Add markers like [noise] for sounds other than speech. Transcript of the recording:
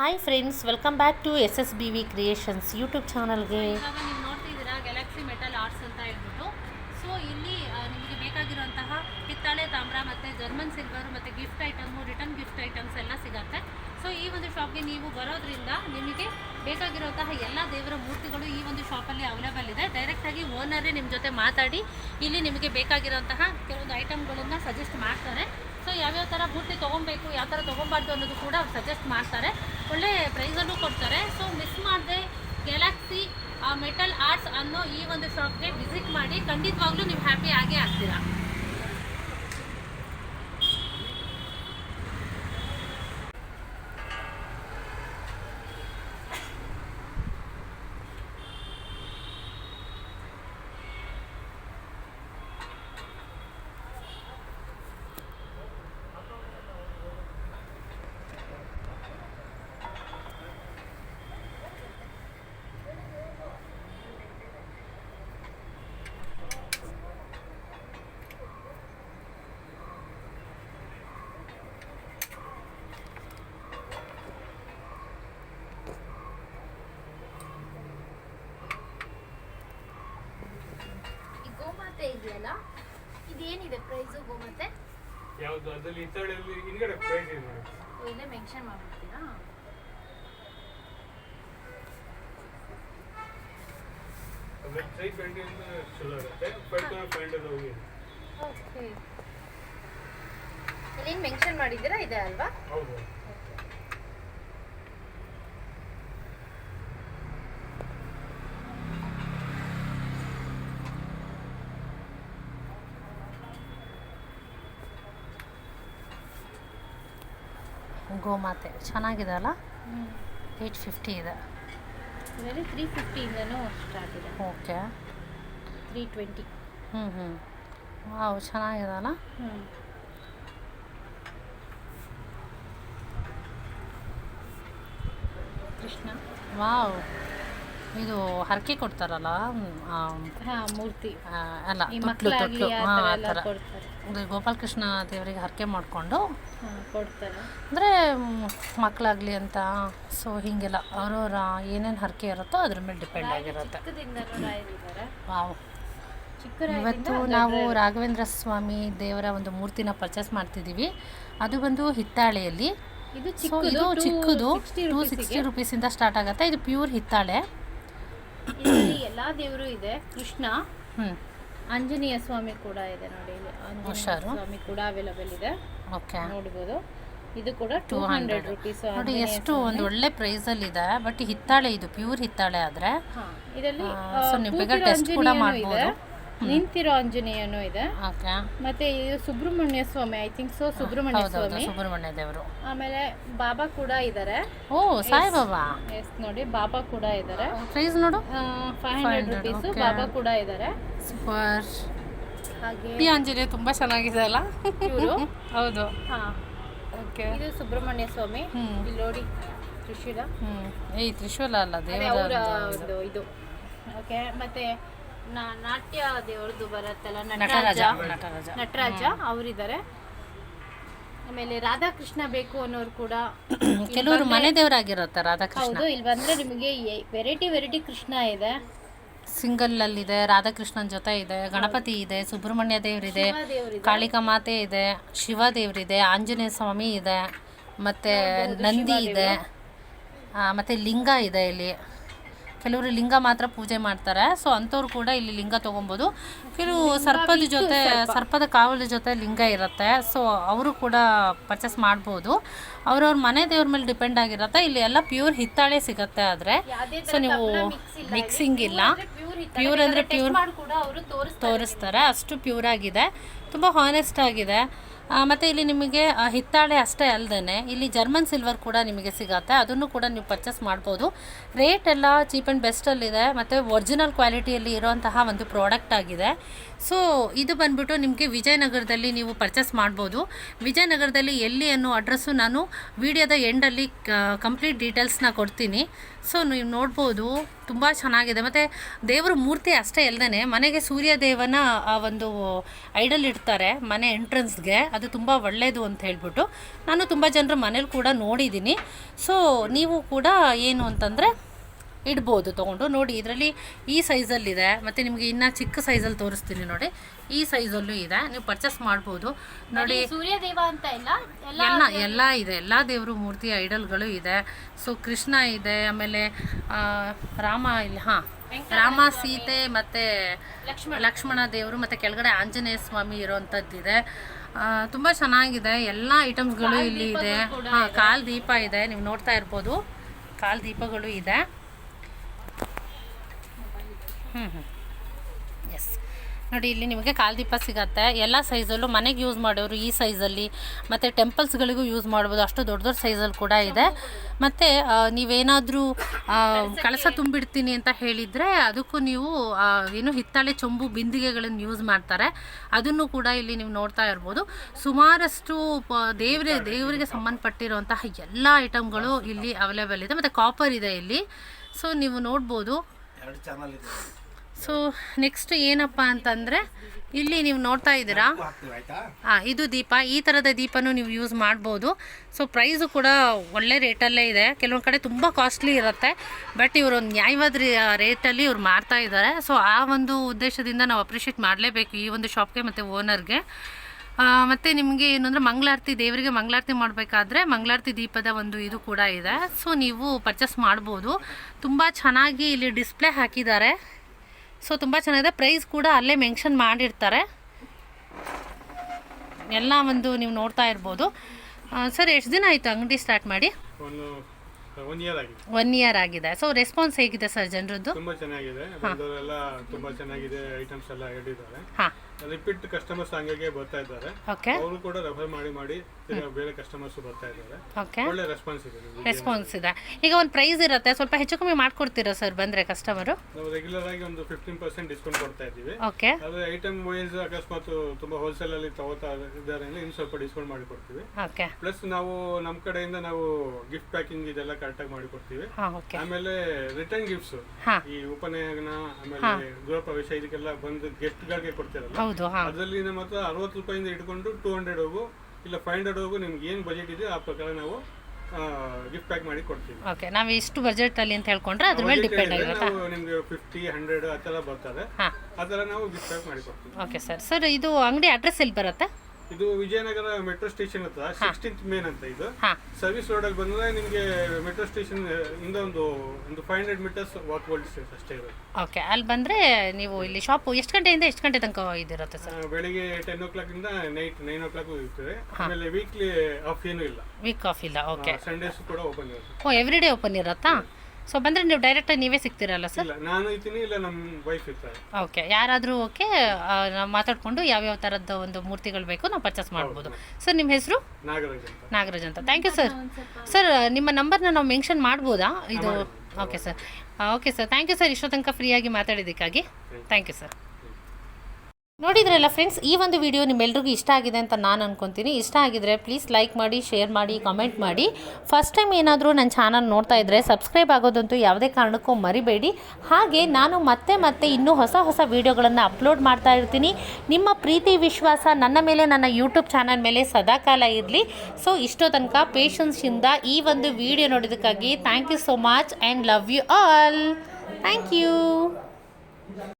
Hi friends welcome back to S S B V creations YouTube ಚಾನಲ್ಗೆ ಇವಾಗ ನೀವು ನೋಡ್ತಿದ್ದೀರಾ ಗ್ಯಾಲಕ್ಸಿ ಮೆಟಲ್ ಆರ್ಟ್ಸ್ ಅಂತ ಹೇಳ್ಬಿಟ್ಟು. ಸೊ ಇಲ್ಲಿ ನಿಮಗೆ ಬೇಕಾಗಿರುವಂತಹ ಕಿತ್ತಾಳೆ, ತಾಮ್ರ ಮತ್ತು ಜರ್ಮನ್ ಸಿಲ್ವರ್ ಮತ್ತು gift item return gift items ಎಲ್ಲ ಸಿಗುತ್ತೆ. ಸೊ ಈ ಒಂದು ಶಾಪ್ಗೆ ನೀವು ಬರೋದ್ರಿಂದ ನಿಮಗೆ ಬೇಕಾಗಿರುವಂತಹ ಎಲ್ಲ ದೇವರ ಮೂರ್ತಿಗಳು ಈ ಒಂದು ಶಾಪಲ್ಲಿ ಅವೈಲೇಬಲ್ ಇದೆ. ಡೈರೆಕ್ಟಾಗಿ ಓನರೇ ನಿಮ್ಮ ಜೊತೆ ಮಾತಾಡಿ, ಇಲ್ಲಿ ನಿಮಗೆ ಬೇಕಾಗಿರುವಂತಹ ಕೆಲವೊಂದು ಐಟಮ್ಗಳನ್ನು ಸಜೆಸ್ಟ್ ಮಾಡ್ತಾರೆ. ಸೊ ಯಾವ್ಯಾವ ಥರ ಮೂರ್ತಿ ತೊಗೊಬೇಕು, ಯಾವ ಥರ ತೊಗೊಬಾರ್ದು ಅನ್ನೋದು ಕೂಡ ಸಜೆಸ್ಟ್ ಮಾಡ್ತಾರೆ. ಒಳ್ಳೆ ಪ್ರೈಸನ್ನು ಕೊಡ್ತಾರೆ. ಸೊ ಮಿಸ್ ಮಾಡದೆ ಗ್ಯಾಲಕ್ಸಿ ಮೆಟಲ್ ಆರ್ಟ್ಸ್ ಅನ್ನೋ ಈ ಒಂದು ಶಾಪ್ಗೆ ವಿಸಿಟ್ ಮಾಡಿ ಖಂಡಿತವಾಗ್ಲೂ ನೀವು ಹ್ಯಾಪಿ ಆಗೇ ಆಗ್ತೀರಾ. ಗೋಮಾತೆ ಇದೆಯಲ್ಲ? ಇದೇನಿದೆ ಪ್ರೈಸು ಗೋಮತೆ? ಯಾವುದು? ಅದ್ರಲ್ಲಿ ಇತ್ತಳಲ್ಲಿ ಹಿಂದ್ಗಡೆ ಪ್ರೈಸ್ ಇದೆ ಓ, ಇಲ್ಲೇ ಮೆನ್ಷನ್ ಮಾಡ್ಬಿಡ್ತೀರಾ? ವೆಬ್ಸೈಟ್ ಪೇಂಟಿಂಗ್ ಚಲೋ ಇರುತ್ತೆ. ಪಡ್ಕೊಂಡು ಅದು ಹೋಗಿ ಓಕೆ. ಇಲ್ಲಿ ಮೆನ್ಷನ್ ಮಾಡಿದ್ದೀರಾ? ಇದೆ ಅಲ್ವಾ? ಹೌದು. ಗೋಮಾತೆ. ಚೆನ್ನಾಗಿದೆ ಅಲ್ಲ ಏಯ್ಟ್ ಫಿಫ್ಟಿ ಇದೆ. ಇದರಲ್ಲಿ ತ್ರೀ ಫಿಫ್ಟಿಯಿಂದನೂ ಸ್ಟಾರ್ಟ್ ಇದೆ. ಓಕೆ. ತ್ರೀ ಟ್ವೆಂಟಿ ಹ್ಞೂ ಹ್ಞೂ ವಾವ್ ಚೆನ್ನಾಗಿದಲ್ಲ ಹ್ಞೂ ಕೃಷ್ಣ. ವಾವ್. ಇದು ಹರಕೆ ಕೊಡ್ತಾರಲ್ಲ ಮೂರ್ತಿ. ಅಲ್ಲ ತೊಟ್ಲು ತೊಟ್ಲು. ಆ ಥರ ಗೋಪಾಲಕೃಷ್ಣ ದೇವರಿಗೆ ಹರಕೆ ಮಾಡಿಕೊಂಡು ಅಂದ್ರೆ ಕೊಡ್ತಾರೆ. ಅಂದರೆ ಮಕ್ಕಳಾಗಲಿ ಅಂತ ಸೊ ಹೀಗೆಲ್ಲ ಅವ್ರವ್ರ ಏನೇನು ಹರಕೆ ಇರುತ್ತೋ ಅದ್ರ ಮೇಲೆ ಡಿಪೆಂಡ್ ಆಗಿರುತ್ತೆ. ವಾವ್. ಇವತ್ತು ನಾವು ರಾಘವೇಂದ್ರ ಸ್ವಾಮಿ ದೇವರ ಒಂದು ಮೂರ್ತಿನ ಪರ್ಚೇಸ್ ಮಾಡ್ತಿದ್ದೀವಿ ಅದು ಬಂದು ಹಿತ್ತಾಳೆಯಲ್ಲಿ. ಇದು ಚಿಕ್ಕದು ಟೂ ಸಿಕ್ಸ್ಟಿ ರುಪೀಸಿಂದ ಸ್ಟಾರ್ಟ್ ಆಗುತ್ತೆ. ಇದು ಪ್ಯೂರ್ ಹಿತ್ತಾಳೆ. ಎಲ್ಲಾ ದೇವರು ಇದೆ. ಕೃಷ್ಣ ಆಂಜನೇಯ ಸ್ವಾಮಿ ಕೂಡ ಇದೆ ನೋಡಿ ಇಲ್ಲಿ. ಆಂಜನೇಯ ಹುಷಾರು. ಸ್ವಾಮಿ ಕೂಡ ಅವೈಲಬಲ್ ಇದೆ. ಓಕೆ. ನೋಡ್ಬೋದು. ಇದು ಕೂಡ ಟೂ ಹಂಡ್ರೆಡ್ ರುಪೀಸ್ ನೋಡಿ ಎಷ್ಟು ಒಂದು ಒಳ್ಳೆ ಪ್ರೈಸ್ ಅಲ್ಲಿ ಇದೆ ಬಟ್ ಹಿತ್ತಾಳೆ ಇದು ಪ್ಯೂರ್ ಹಿತ್ತಾಳೆ ಆದ್ರೆ. ಇದರಲ್ಲಿ ಆ, so ನೀವು ಬೇಗ ಕೂತಿರೋ ಕೂಡ ಮಾಡಬಹುದು ಮಾಡ್ಬೋದು. ನಿಂತಿರೋ ಆಂಜನೇಯನು ಇದೆ. ಓಕೆ. ಮತ್ತೆ ಇದು Subrahmanya Swamy I think so Subrahmanya Swamy. Subrahmanya ದೇವರು. ಆಮೇಲೆ ಬಾಬಾ ಕೂಡ ಇದ್ದಾರೆ ಓ ಸಾಯಿಬಾಬಾ? ಎಸ್ ನೋಡಿ ಬಾಬಾ ಕೂಡ ಇದ್ದಾರೆ ಪ್ರೈಸ್ ನೋಡು. ಫೈವ್ ಹಂಡ್ರೆಡ್ 500, ರುಪೀಸ್ ಬಾಬಾ ಕೂಡ ಇದ್ದಾರೆ ಸೂಪರ್ ಹಾಗೆ ಈ ಆಂಜನೇಯ ತುಂಬಾ ಚೆನ್ನಾಗಿದೆ ಅಲ್ಲ? ಇವರು? [laughs] ಹೌದು. ಹಾ. ಓಕೆ ಇದು ಸುಬ್ರಹ್ಮಣ್ಯ ಸ್ವಾಮಿ. ಇಲ್ಲಿ ನೋಡಿ ತ್ರಿಶೂಲ. ಹ್ಮ್. ಏ ತ್ರಿಶೂಲ ಅಲ್ಲ ದೇವರ ಇದು. ಓಕೆ ಮತ್ತೆ ನಾಟ್ಯ ದೇವ್ರದ್ದು ಬರತ್ತಲ್ಲ ನಟರಾಜ. ನಟರಾಜ ಅವರಿದ್ದಾರೆ. ಆಮೇಲೆ ರಾಧಾಕೃಷ್ಣ ಬೇಕು ಅನ್ನೋರು ಕೂಡ ಕೆಲವರು ಮನೆ ದೇವರಾಗಿರುತ್ತೆ ರಾಧಾಕೃಷ್ಣ. ಹೌದು ಇಲ್ಲಿ ಬಂದ್ರೆ ನಿಮಗೆ ವೆರೈಟಿ ವೆರೈಟಿ ಕೃಷ್ಣ ಇದೆ. ಸಿಂಗಲ್ ಅಲ್ಲಿದೆ ರಾಧಾಕೃಷ್ಣನ್ ಜೊತೆ ಇದೆ ಗಣಪತಿ ಇದೆ ಸುಬ್ರಹ್ಮಣ್ಯ ದೇವರಿದೆ. ಕಾಳಿಕಾ ಮಾತೆ ಇದೆ ಶಿವ ದೇವರಿದೆ ಆಂಜನೇಯ ಸ್ವಾಮಿ ಇದೆ ಮತ್ತೆ ನಂದಿ ಇದೆ ಮತ್ತೆ ಲಿಂಗ ಇದೆ ಇಲ್ಲಿ. ಕೆಲವರು ಲಿಂಗ ಮಾತ್ರ ಪೂಜೆ ಮಾಡ್ತಾರೆ. ಸೊ ಅಂಥವ್ರು ಕೂಡ ಇಲ್ಲಿ ಲಿಂಗ ತೊಗೊಬೋದು. ಕೆಲವು ಸರ್ಪದ ಜೊತೆ ಸರ್ಪದ ಕಾವಲ ಜೊತೆ ಲಿಂಗ ಇರುತ್ತೆ. ಸೊ ಅವರು ಕೂಡ ಪರ್ಚೇಸ್ ಮಾಡ್ಬೋದು. ಅವ್ರವ್ರ ಮನೆ ದೇವ್ರ ಮೇಲೆ ಡಿಪೆಂಡ್ ಆಗಿರುತ್ತೆ. ಇಲ್ಲಿ ಎಲ್ಲ ಪ್ಯೂರ್ ಹಿತ್ತಾಳೆ ಸಿಗುತ್ತೆ ಆದರೆ. ಸೊ ನೀವು ಮಿಕ್ಸಿಂಗ್ ಇಲ್ಲ. ಪ್ಯೂರ್ ಅಂದರೆ ಪ್ಯೂರ್ ತೋರಿಸ್ತಾರೆ. ಅಷ್ಟು ಪ್ಯೂರ್ ಆಗಿದೆ. ತುಂಬ ಹಾನೆಸ್ಟ್ ಆಗಿದೆ. ಮತ್ತೆ ಇಲ್ಲಿ ನಿಮಗೆ ಹಿತ್ತಾಳೆ ಅಷ್ಟೇ ಅಲ್ಲದೆ ಇಲ್ಲಿ ಜರ್ಮನ್ ಸಿಲ್ವರ್ ಕೂಡ ನಿಮಗೆ ಸಿಗತ್ತೆ, ಅದನ್ನು ಕೂಡ ನೀವು ಪರ್ಚೇಸ್ ಮಾಡ್ಬೋದು. ರೇಟ್ ಎಲ್ಲ ಚೀಪ್ ಆ್ಯಂಡ್ ಬೆಸ್ಟಲ್ಲಿದೆ ಮತ್ತು ಒರಿಜಿನಲ್ ಕ್ವಾಲಿಟಿಯಲ್ಲಿ ಇರೋಂತಹ ಒಂದು ಪ್ರಾಡಕ್ಟ್ ಆಗಿದೆ. ಸೊ ಇದು ಬಂದ್ಬಿಟ್ಟು ನಿಮಗೆ ವಿಜಯನಗರದಲ್ಲಿ ನೀವು ಪರ್ಚೇಸ್ ಮಾಡ್ಬೋದು. ವಿಜಯನಗರದಲ್ಲಿ ಎಲ್ಲಿ ಅನ್ನೋ ಅಡ್ರೆಸ್ಸು ನಾನು ವಿಡಿಯೋದ ಎಂಡಲ್ಲಿ ಕಂಪ್ಲೀಟ್ ಡೀಟೇಲ್ಸ್ನ ಕೊಡ್ತೀನಿ. ಸೊ ನೀವು ನೋಡ್ಬೋದು. ತುಂಬ ಚೆನ್ನಾಗಿದೆ. ಮತ್ತು ದೇವರ ಮೂರ್ತಿ ಅಷ್ಟೇ ಅಲ್ಲದೇ ಮನೆಗೆ ಸೂರ್ಯ ದೇವನ ಆ ಒಂದು ಐಡಲ್ ಇಡ್ತಾರೆ ಮನೆ ಎಂಟ್ರೆನ್ಸ್ಗೆ ಅದು ತುಂಬ ಒಳ್ಳೆಯದು ಅಂತ ಹೇಳ್ಬಿಟ್ಟು. ನಾನು ತುಂಬ ಜನರ ಮನೇಲಿ ಕೂಡ ನೋಡಿದ್ದೀನಿ ಸೊ ನೀವು ಕೂಡ ಏನು ಅಂತಂದರೆ ಇಡ್ಬೋದು ತೊಗೊಂಡು. ನೋಡಿ ಇದರಲ್ಲಿ ಈ ಸೈಜಲ್ಲಿದೆ. ಮತ್ತು ನಿಮಗೆ ಇನ್ನೂ ಚಿಕ್ಕ ಸೈಜಲ್ಲಿ ತೋರಿಸ್ತೀನಿ ನೋಡಿ. ಈ ಸೈಜಲ್ಲೂ ಇದೆ. ನೀವು ಪರ್ಚೇಸ್ ಮಾಡ್ಬೋದು. ನೋಡಿ ಸೂರ್ಯದೇವ ಅಂತ ಇಲ್ಲ ಎಲ್ಲ ಎಲ್ಲ ಇದೆ. ಎಲ್ಲ ದೇವರು ಮೂರ್ತಿ ಐಡಲ್ಗಳು ಇದೆ. ಸೊ ಕೃಷ್ಣ ಇದೆ ಆಮೇಲೆ ರಾಮ ಇಲ್ಲ ಹಾಂ. ರಾಮ ಸೀತೆ ಮತ್ತು ಲಕ್ಷ್ಮಣ. ದೇವರು ಮತ್ತು ಕೆಳಗಡೆ ಆಂಜನೇಯ ಸ್ವಾಮಿ ಇರೋವಂಥದ್ದಿದೆ ತುಂಬ ಚೆನ್ನಾಗಿದೆ. ಎಲ್ಲ ಐಟಮ್ಸ್ಗಳು ಇಲ್ಲಿ ಇದೆ. ಹಾಂ ಕಾಲ್ ದೀಪ ಇದೆ. ನೀವು ನೋಡ್ತಾ ಇರ್ಬೋದು. ಕಾಲ್ ದೀಪಗಳು ಇದೆ. ಹ್ಞೂ ಹ್ಞೂ ಎಸ್ ನೋಡಿ, ಇಲ್ಲಿ ನಿಮಗೆ ಕಾಲ್ದೀಪ ಸಿಗತ್ತೆ. ಎಲ್ಲ ಸೈಜಲ್ಲೂ ಮನೆಗೆ ಯೂಸ್ ಮಾಡೋರು ಈ ಸೈಜಲ್ಲಿ ಮತ್ತು ಟೆಂಪಲ್ಸ್ಗಳಿಗೂ ಯೂಸ್ ಮಾಡ್ಬೋದು. ಅಷ್ಟು ದೊಡ್ಡ ದೊಡ್ಡ ಸೈಜಲ್ಲಿ ಕೂಡ ಇದೆ. ಮತ್ತು ನೀವೇನಾದರೂ ಕಳಸ ತುಂಬಿಡ್ತೀನಿ ಅಂತ ಹೇಳಿದರೆ ಅದಕ್ಕೂ ನೀವು ಏನು ಹಿತ್ತಾಳೆ ಚೊಂಬು ಬಿಂದಿಗೆಗಳನ್ನು ಯೂಸ್ ಮಾಡ್ತಾರೆ. ಅದನ್ನು ಕೂಡ ಇಲ್ಲಿ ನೀವು ನೋಡ್ತಾ ಇರ್ಬೋದು. ಸುಮಾರಷ್ಟು ದೇವರೇ, ದೇವರಿಗೆ ಸಂಬಂಧಪಟ್ಟಿರುವಂತಹ ಎಲ್ಲ ಐಟಮ್ಗಳು ಇಲ್ಲಿ ಅವೈಲೇಬಲ್ ಇದೆ. ಮತ್ತು ಕಾಪರ್ ಇದೆ ಇಲ್ಲಿ. ಸೊ ನೀವು ನೋಡ್ಬೋದು. ಸೊ ನೆಕ್ಸ್ಟ್ ಏನಪ್ಪ ಅಂತಂದರೆ, ಇಲ್ಲಿ ನೀವು ನೋಡ್ತಾ ಇದ್ದೀರಾ? ಹಾಂ ಇದು ದೀಪ. ಈ ಥರದ ದೀಪನೂ ನೀವು ಯೂಸ್ ಮಾಡ್ಬೋದು. ಸೊ ಪ್ರೈಸು ಕೂಡ ಒಳ್ಳೆ ರೇಟಲ್ಲೇ ಇದೆ. ಕೆಲವೊಂದು ಕಡೆ ತುಂಬ ಕಾಸ್ಟ್ಲಿ ಇರುತ್ತೆ. ಬಟ್ ಇವರು ಒಂದು ನ್ಯಾಯವಾದ ರೇಟಲ್ಲಿ ಇವ್ರು ಮಾರ್ತಾ ಇದ್ದಾರೆ ಸೊ ಆ ಒಂದು ಉದ್ದೇಶದಿಂದ ನಾವು ಅಪ್ರಿಷಿಯೇಟ್ ಮಾಡಲೇಬೇಕು ಈ ಒಂದು ಶಾಪ್ಗೆ ಮತ್ತು ಓನರ್ಗೆ ಮತ್ತು ನಿಮಗೆ ಏನಂದರೆ ಮಂಗಳಾರತಿ, ದೇವರಿಗೆ ಮಂಗಳಾರತಿ ಮಾಡಬೇಕಾದ್ರೆ ಮಂಗಳಾರತಿ ದೀಪದ ಒಂದು ಇದು ಕೂಡ ಇದೆ. ಸೊ ನೀವು ಪರ್ಚೇಸ್ ಮಾಡ್ಬೋದು. ತುಂಬ ಚೆನ್ನಾಗಿ ಇಲ್ಲಿ ಡಿಸ್ಪ್ಲೇ ಹಾಕಿದ್ದಾರೆ. ಸೊ ತುಂಬ ಚೆನ್ನಾಗಿದೆ. ಪ್ರೈಸ್ ಕೂಡ ಅಲ್ಲೇ ಮೆನ್ಷನ್ ಮಾಡಿರ್ತಾರೆ. ಎಲ್ಲ ಒಂದು ನೀವು ನೋಡ್ತಾ ಇರ್ಬೋದು. ಸರ್ ಎಷ್ಟು ದಿನ ಆಯಿತು ಅಂಗಡಿ ಸ್ಟಾರ್ಟ್ ಮಾಡಿ? ಒನ್ ಇಯರ್ ಆಗಿದೆ. ಸೊ ರೆಸ್ಪಾನ್ಸ್ ಹೇಗಿದೆ ಸರ್ ಜನರದ್ದು? ತುಂಬಾ ಚೆನ್ನಾಗಿದೆ. ತುಂಬಾ ಚೆನ್ನಾಗಿದೆ ಐಟಮ್ಸ್ ಎಲ್ಲ ಹೇಳಿದ್ದಾರೆ. ಹಾಂ. ರಿಪೀಟ್ ಕಸ್ಟಮರ್ಸ್ ಹಂಗಾಗೆ ಬರ್ತಾ ಇದ್ದಾರೆ. ಓಕೆ ಅವರು ಕೂಡ ರೆಫರ್ ಮಾಡಿ ಮಾಡಿ ಬೇರೆ ಕಸ್ಟಮರ್ಸ್ ಬರ್ತಾ ಇದ್ದಾರೆ. ಓಕೆ ಒಳ್ಳೆ ರೆಸ್ಪಾನ್ಸ್ ಇದೆ ನಿಮ್ಗೆ. ರೆಸ್ಪಾನ್ಸ್ ಇದೆ. ಈಗ ಒಂದು ಪ್ರೈಸ್ ಇರುತ್ತೆ ಸ್ವಲ್ಪ ಹೆಚ್ಚು ಕಮ್ಮಿ ಮಾಡ್ಕೊಡ್ತೀರಾ ಸರ್ ಬಂದ್ರೆ ಕಸ್ಟಮರು ನಾವು ರೆಗ್ಯುಲರ್ ಆಗಿ ಒಂದು ಫಿಫ್ಟೀನ್ ಪರ್ಸೆಂಟ್ ಡಿಸ್ಕೌಂಟ್ ಕೊಡ್ತಾ ಇದ್ದೀವಿ. ಓಕೆ ಅದು ಐಟಮ್ ವೈಸ್ ಅಕಸ್ಮಾತ್ ತುಂಬಾ ಹೋಲ್ಸೇಲ್ ಅಲ್ಲಿ ತಗೋತಾ ಇದ್ದಾರೆ ಅಂದ್ರೆ ಇನ್ನು ಸ್ವಲ್ಪ ಡಿಸ್ಕೌಂಟ್ ಮಾಡಿ ಕೊಡ್ತೀವಿ. ಓಕೆ ಪ್ಲಸ್ ನಾವು ನಮ್ಮ ಕಡೆಯಿಂದ ನಾವು ಗಿಫ್ಟ್ ಪ್ಯಾಕಿಂಗ್ ಇದೆಲ್ಲ ಕರೆಕ್ಟಾಗಿ ಮಾಡಿ ಕೊಡ್ತೀವಿ. ಹಾಂ ಓಕೆ ಆಮೇಲೆ ರಿಟರ್ನ್ ಗಿಫ್ಟ್ಸ್ ಹಾಂ. ಈ ಉಪನಯನ ಆಮೇಲೆ ಗೃಹ ಪ್ರವೇಶ ಇದಕ್ಕೆಲ್ಲ ಬಂದು ಗೆಸ್ಟ್ ಗಳಿಗೆ ಕೊಡ್ತಿರಲ್ಲ. ಹೌದು ಹಾಂ. ಅದರಲ್ಲಿ ನಮ್ಮ ಹತ್ರ ಅರವತ್ತು ರೂಪಾಯಿಂದ ಇಟ್ಕೊಂಡು ಟೂ ಹಂಡ್ರೆಡ್ ಹೋಗು ಇಲ್ಲ ಫೈವ್ ಹಂಡ್ರೆಡ್ ಹೋಗು ನಿಮ್ಗೆ ಏನು ಬಜೆಟ್ ಇದೆ ಆ ಪ್ರಕಾರ ನಾವು ಗಿಫ್ಟ್ ಪ್ಯಾಕ್ ಮಾಡಿ ಕೊಡ್ತೀವಿ. ಓಕೆ ನಾವು ಇಷ್ಟು ಬಜೆಟ್ ಅಲ್ಲಿ ಅಂತ ಹೇಳ್ಕೊಂಡ್ರೆ ಅದ್ರ ಮೇಲೆ ಡಿಪೆಂಡ್ ಆಗಿರುತ್ತಾ ನಾವು ನಿಮ್ಗೆ ಫಿಫ್ಟಿ ಹಂಡ್ರೆಡ್ ಆ ಥರ ಬರ್ತಾರೆ. ಹಾಂ. ಆ ಥರ ನಾವು ಗಿಫ್ಟ್ ಪ್ಯಾಕ್ ಮಾಡಿ ಕೊಡ್ತೀವಿ. ಓಕೆ ಸರ್ ಸರ್ ಇದು ಅಂಗಡಿ ಅಡ್ರೆಸ್ ಎಲ್ಲಿ ಬರುತ್ತೆ? ಇದು ವಿಜಯನಗರ ಮೆಟ್ರೋ ಸ್ಟೇಷನ್ ಹತ್ರ ಸಿಕ್ಸ್ಟೀನ್ತ್ ಮೇನ್ ಅಂತ ಇದು. ಸರ್ವಿಸ್ ಸರ್ವಿಸ್ ಅಲ್ಲಿ ಬಂದ್ರೆ ನಿಮಗೆ ಮೆಟ್ರೋ ಸ್ಟೇಷನ್ ಇಂದ ಒಂದು ಒಂದು five hundred metres walkable distance ಅಷ್ಟೇ ಇರುತ್ತೆ. ಓಕೆ ಅಲ್ಲಿ ಬಂದ್ರೆ ನೀವು ಇಲ್ಲಿ ಶಾಪು ಎಷ್ಟು ಗಂಟೆಯಿಂದ ಎಷ್ಟು ಗಂಟೆ ತನಕ ಇದಿರುತ್ತೆ ಸರ್ ಆ, ಬೆಳಿಗ್ಗೆ ಟೆನ್ ಓ ಕ್ಲಾಕ್ ಇಂದ ನೈಟ್ ನೈನ್ ಓ ಕ್ಲಾಕ್ ಇರ್ತದೆ. ಆಮೇಲೆ ವೀಕ್ಲಿ ಆಫ್ ಏನೂ ಇಲ್ಲ. ವೀಕ್ ಆಫ್ ಇಲ್ಲ ಓಕೆ ಸಂಡೇಸ್ ಕೂಡ ಓಪನ್ ಇರುತ್ತೆ. ಓ ಎವ್ರಿ ಡೇ ಓಪನ್ ಇರುತ್ತಾ ಸೊ ಬಂದರೆ ನೀವು ಡೈರೆಕ್ಟಾಗಿ ನೀವೇ ಸಿಗ್ತೀರಲ್ಲ ಸರ್ ಇಲ್ಲ ನಾನು ಇದ್ದೀನಿ ಇಲ್ಲ ನಮ್ಮ ವೈಫ್ ಇರ್ತಾರೆ. ಓಕೆ ಯಾರಾದರೂ ಓಕೆ ನಾವು ಮಾತಾಡಿಕೊಂಡು ಯಾವ್ಯಾವ ಥರದ ಒಂದು ಮೂರ್ತಿಗಳು ಬೇಕು ನಾವು ಪರ್ಚೇಸ್ ಮಾಡ್ಬೋದು. ಸರ್ ನಿಮ್ಮ ಹೆಸರು? ನಾಗರಾಜ್ ಅಂತ. ನಾಗರಾಜ್ ಅಂತ. ಥ್ಯಾಂಕ್ ಯು ಸರ್ ಸರ್ ನಿಮ್ಮ ನಂಬರ್ನ ನಾವು ಮೆನ್ಷನ್ ಮಾಡ್ಬೋದಾ? ಇದು okay sir okay sir thank you sir ಇಷ್ಟೋ ತನಕ ಫ್ರೀಯಾಗಿ ಮಾತಾಡಿದ್ದಕ್ಕಾಗಿ. ಥ್ಯಾಂಕ್ ಯು ಸರ್ ನೋಡಿದ್ರಲ್ಲ ಫ್ರೆಂಡ್ಸ್ ಈ ಒಂದು ವಿಡಿಯೋ ನಿಮ್ಮೆಲ್ರಿಗೂ ಇಷ್ಟ ಆಗಿದೆ ಅಂತ ನಾನು ಅನ್ಕೊತೀನಿ. ಇಷ್ಟ ಆಗಿದ್ರೆ ಪ್ಲೀಸ್ ಲೈಕ್ ಮಾಡಿ ಶೇರ್ ಮಾಡಿ ಕಾಮೆಂಟ್ ಮಾಡಿ. ಫಸ್ಟ್ ಟೈಮ್ ಏನಾದರೂ ನನ್ನ ಚಾನಲ್ ನೋಡ್ತಾ ಇದ್ದರೆ ಸಬ್ಸ್ಕ್ರೈಬ್ ಆಗೋದಂತೂ ಯಾವುದೇ ಕಾರಣಕ್ಕೂ ಮರಿಬೇಡಿ. ಹಾಗೆ ನಾನು ಮತ್ತೆ ಮತ್ತೆ ಇನ್ನೂ ಹೊಸ ಹೊಸ ವಿಡಿಯೋಗಳನ್ನು ಅಪ್ಲೋಡ್ ಮಾಡ್ತಾ ಇರ್ತೀನಿ. ನಿಮ್ಮ ಪ್ರೀತಿ, ವಿಶ್ವಾಸ ನನ್ನ ಮೇಲೆ, ನನ್ನ ಯೂಟ್ಯೂಬ್ ಚಾನಲ್ ಮೇಲೆ ಸದಾಕಾಲ ಇರಲಿ. ಸೊ ಇಷ್ಟೋ ತನಕ ಪೇಷನ್ಸಿಂದ ಈ ಒಂದು video ನೋಡಿದ್ದಕ್ಕಾಗಿ thank you so much and love you all thank you